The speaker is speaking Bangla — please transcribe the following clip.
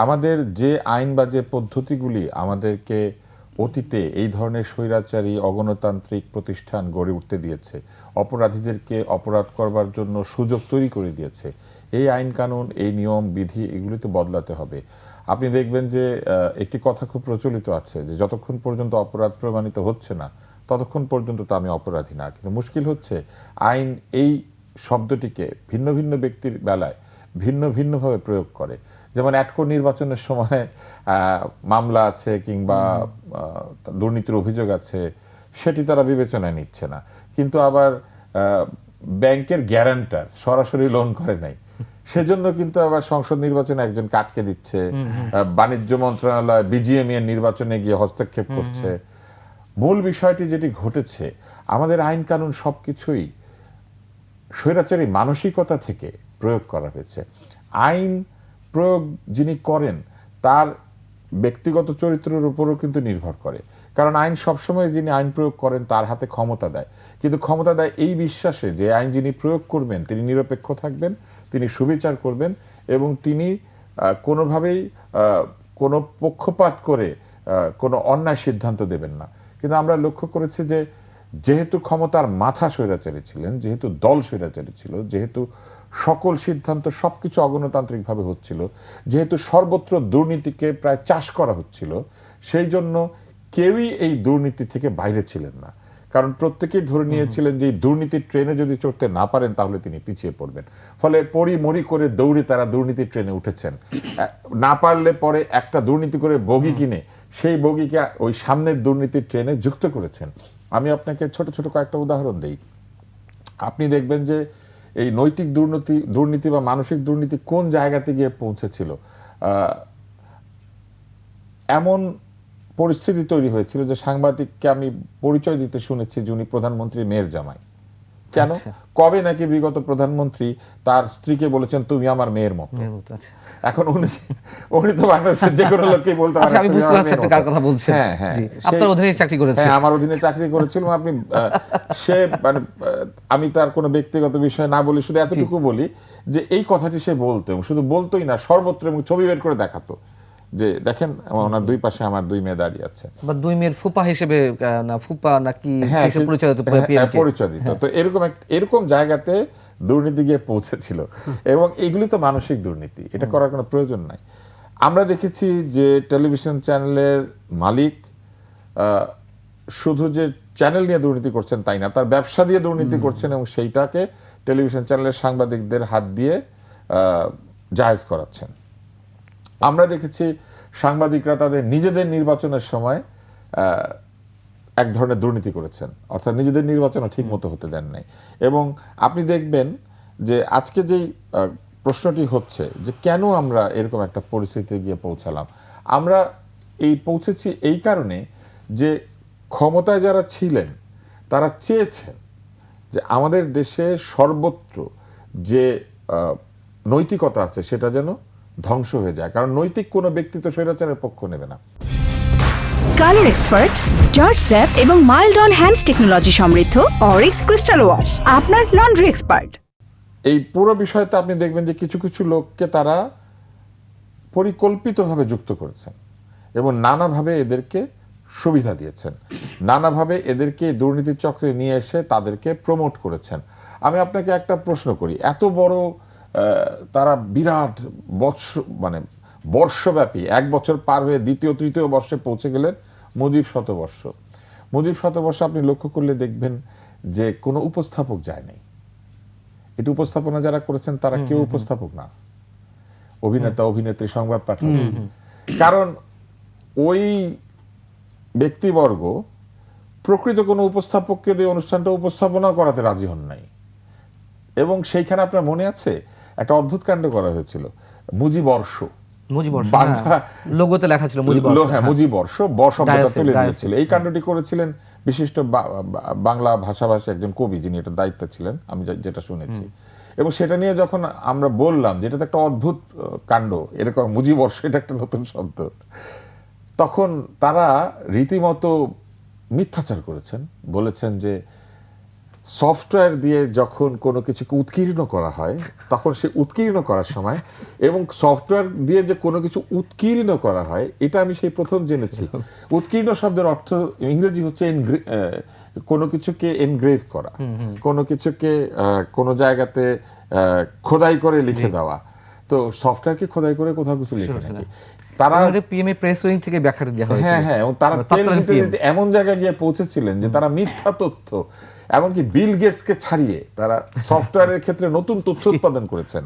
আমাদের যে আইন বা যে পদ্ধতিগুলি আমাদেরকে অতীতে এই ধরনের স্বৈরাচারী, অগণতান্ত্রিক প্রতিষ্ঠান গড়ে উঠতে দিয়েছে, অপরাধীদেরকে অপরাধ করবার জন্য সুযোগ তৈরি করে দিয়েছে, এই আইন কানুন, এই নিয়ম, বিধি এগুলি তো বদলাতে হবে। আপনি দেখবেন যে একটি কথা খুব প্রচলিত আছে যে, যতক্ষণ পর্যন্ত অপরাধ প্রমাণিত হচ্ছে না, ততক্ষণ পর্যন্ত তো আমি অপরাধী না। কিন্তু মুশকিল হচ্ছে, আইন এই শব্দটিকে ভিন্ন ভিন্ন ব্যক্তির বেলায় ভিন্ন ভিন্নভাবে প্রয়োগ করে। যেমন অ্যাটকো নির্বাচনের সময় মামলা আছে কিংবা দুর্নীতির অভিযোগ আছে সেটি তারা বিবেচনায় নিচ্ছে না। কিন্তু আবার ব্যাংকের গ্যারান্টার সরাসরি লোন করে নাই। সেজন্য কিন্তু আবার সংসদ নির্বাচনে একজন কাটকে দিচ্ছে। বাণিজ্য মন্ত্রণালয় বিজিএমএ নির্বাচনে গিয়ে হস্তক্ষেপ করছে। মূল বিষয়টি যেটি ঘটেছে আমাদের আইন কানুন সবকিছুই স্বৈরাচারী মানসিকতা থেকে প্রয়োগ করা হয়েছে। আইন প্রয়োগ যিনি করেন, তার ব্যক্তিগত চরিত্রের উপরও কিন্তু নির্ভর করে। কারণ আইন সবসময় যিনি আইন প্রয়োগ করেন, তার হাতে ক্ষমতা দেয়। কিন্তু ক্ষমতা দেয় এই বিশ্বাসে যে আইন যিনি প্রয়োগ করবেন, তিনি নিরপেক্ষ থাকবেন, তিনি সুবিচার করবেন এবং তিনি কোনোভাবেই কোনো পক্ষপাত করে কোনো অন্যায় সিদ্ধান্ত দেবেন না। কিন্তু আমরা লক্ষ্য করেছি যে, যেহেতু ক্ষমতার মাথা স্বৈরাচারী ছিলেন যেহেতু দল স্বৈরাচারী ছিল যেহেতু সকল সিদ্ধান্ত সবকিছু অগণতান্ত্রিকভাবে হচ্ছিল। যেহেতু সর্বত্র দুর্নীতিকে প্রায় চাষ করা হচ্ছিল সেই জন্য কেউই এই দুর্নীতি থেকে বাইরে ছিলেন না। কারণ প্রত্যেকেই ধরে নিয়েছিলেন যে এই দুর্নীতির ট্রেনে যদি চড়তে না পারেন তাহলে তিনি পিছিয়ে পড়বেন। ফলে পড়ি মরি করে দৌড়ে তারা দুর্নীতির ট্রেনে উঠেছেন। না পারলে পরে একটা দুর্নীতি করে বগি কিনে সেই বগিকে ওই সামনের দুর্নীতির ট্রেনে যুক্ত করেছেন। আমি আপনাকে ছোট ছোট কয়েকটা উদাহরণ দেই। আপনি দেখবেন যে এই নৈতিক দুর্নীতি দুর্নীতি বা মানসিক দুর্নীতি কোন জায়গাতে গিয়ে পৌঁছেছিল? এমন পরিস্থিতি তৈরি হয়েছিল যে সাংবাদিককে আমি পরিচয় দিতে শুনেছি যিনি প্রধানমন্ত্রী মেয়ের জামাই। কেন আচ্ছা। কবে নাকি বিগত প্রধানমন্ত্রী তার স্ত্রীকে বলেছেন তুমি আমার মেয়ের মতো আচ্ছা। এখন উনি উনি তো বাংলাদেশের যে কোনো লোককেই বলতে পারেন আচ্ছা, আমি বুঝতে পারছি আপনি কার কথা বলছেন। হ্যাঁ হ্যাঁ আপনার অধীনেই চাকরি করেছে। হ্যাঁ আমার অধীনে চাকরি করেছিল আপনি সে মানে আমি তার কোনো ব্যক্তিগত বিষয় না বলি শুধু এতটুকু বলি যে এই কথাটি সে বলতো শুধু বলতোই না সর্বত্র এবং ছবি বের করে দেখাতো যে দেখেন ওনার দুই পাশে আমার দুই মেয়ে দাঁড়িয়ে আছে। বা দুই মেয়ের ফুপা হিসেবে না ফুপা নাকি পরিচয়? পরিচয় দিত তো এরকম এরকম জায়গাতে দুর্নীতি গিয়ে পৌঁছেছিল। এবং এগুলি তো মানসিক দুর্নীতি এটা করার কোনো প্রয়োজন নাই। আমরা দেখেছি যে টেলিভিশন চ্যানেলের মালিক আহ, শুধু যে চ্যানেল নিয়ে দুর্নীতি করছেন তাই না তার ব্যবসা দিয়ে দুর্নীতি করছেন এবং সেইটাকে টেলিভিশন চ্যানেলের সাংবাদিকদের হাত দিয়ে আহ, জায়েজ করাচ্ছেন। আমরা দেখেছি সাংবাদিকরা তাদের নিজেদের নির্বাচনের সময় এক ধরনের দুর্নীতি করেছেন। অর্থাৎ নিজেদের নির্বাচনও ঠিক মতো হতে দেন নাই। এবং আপনি দেখবেন যে আজকে যেই প্রশ্নটি হচ্ছে যে কেন আমরা এরকম একটা পরিস্থিতিতে গিয়ে পৌঁছালাম? আমরা এই পৌঁছেছি এই কারণে যে ক্ষমতায় যারা ছিলেন, তারা চেয়েছেন যে আমাদের দেশে সর্বত্র যে নৈতিকতা আছে সেটা যেন ধ্বংস হয়ে যায়। কারণ নৈতিক কোনো ব্যক্তি তো স্বৈরাচারের পক্ষ নেবে না। কালার এক্সপার্ট জর্জ স্যাপ এবং মাইল্ড অন হ্যান্ডস টেকনোলজি সমৃদ্ধ অরিক্স ক্রিস্টাল ওয়াশ আপনার লন্ড্রি এক্সপার্ট। এই পুরো বিষয়তে আপনি দেখবেন যে কিছু কিছু লোককে তারা পরিকল্পিতভাবে যুক্ত করেছেন এবং নানাভাবে এদেরকে সুবিধা দিয়েছেন। নানাভাবে এদেরকে দুর্নীতির চক্রে নিয়ে এসে তাদেরকে প্রমোট করেছেন। আমি আপনাকে একটা প্রশ্ন করি। এত বড় তারা বিরাট বৎস মানে বর্ষব্যাপী এক বছর পার হয়ে দ্বিতীয় তৃতীয় বর্ষে পৌঁছে গেলেন মুজিব শতবর্ষ। মুজিব শতবর্ষ আপনি লক্ষ্য করলে দেখবেন যে কোনো উপস্থাপক যায় নাই। এটি উপস্থাপনা যারা করেছেন তারা কেউ উপস্থাপক না। অভিনেতা অভিনেত্রী সংবাদ পাঠক কারণ ওই ব্যক্তিবর্গ প্রকৃত কোনো উপস্থাপককে দিয়ে অনুষ্ঠানটা উপস্থাপনা করাতে রাজি হন নাই। এবং সেইখানে আপনার মনে আছে একটা অদ্ভুত কাণ্ড করা হয়েছিল। মুজিবর্ষ। হ্যাঁ। লোগোতে লেখা ছিল হ্যাঁ মুজিবর্ষ ব শব্দটা তুলে দিয়েছিল এই কাণ্ডটি করেছিলেন বিশিষ্ট বাংলা ভাষাভাষী একজন কবি যিনি এটা দায়িত্ব ছিলেন আমি যেটা শুনেছি। এবং সেটা নিয়ে যখন আমরা বললাম যে এটা তো একটা অদ্ভুত কাণ্ড এরকম মুজিবর্ষ এটা একটা নতুন শব্দ তখন তারা রীতিমতো মিথ্যাচার করেছেন বলেছেন যে সফটওয়্যার দিয়ে যখন কোনো কিছুকে উৎকীর্ণ করা হয় তখন সে উৎকীর্ণ করার সময় এবং সফটওয়্যার দিয়ে যে কোনো কিছু উৎকীর্ণ করা হয় এটা আমি সেই প্রথম জেনেছি। উৎকীর্ণ শব্দের অর্থ ইংরেজি হচ্ছে কোনো কিছুকে এনগ্রেভ করা। কোনো কিছুকে কোনো জায়গাতে খোদাই করে লিখে দেওয়া। তো সফটওয়্যারকে খোদাই করে কোথাও কিছু লিখে নাকি? তারা পিএমএ প্রেস উইং থেকে ব্যাখ্যাটা দেওয়া হয়েছে হ্যাঁ হ্যাঁ এবং তারা মানে তেল দিতে দিতে এমন জায়গায় গিয়ে পৌঁছেছিলেন যে তারা মিথ্যা তথ্য এমনকি বিল গেটসকে ছাড়িয়ে তারা সফটওয়্যারের ক্ষেত্রে নতুন তথ্য উৎপাদন করেছেন।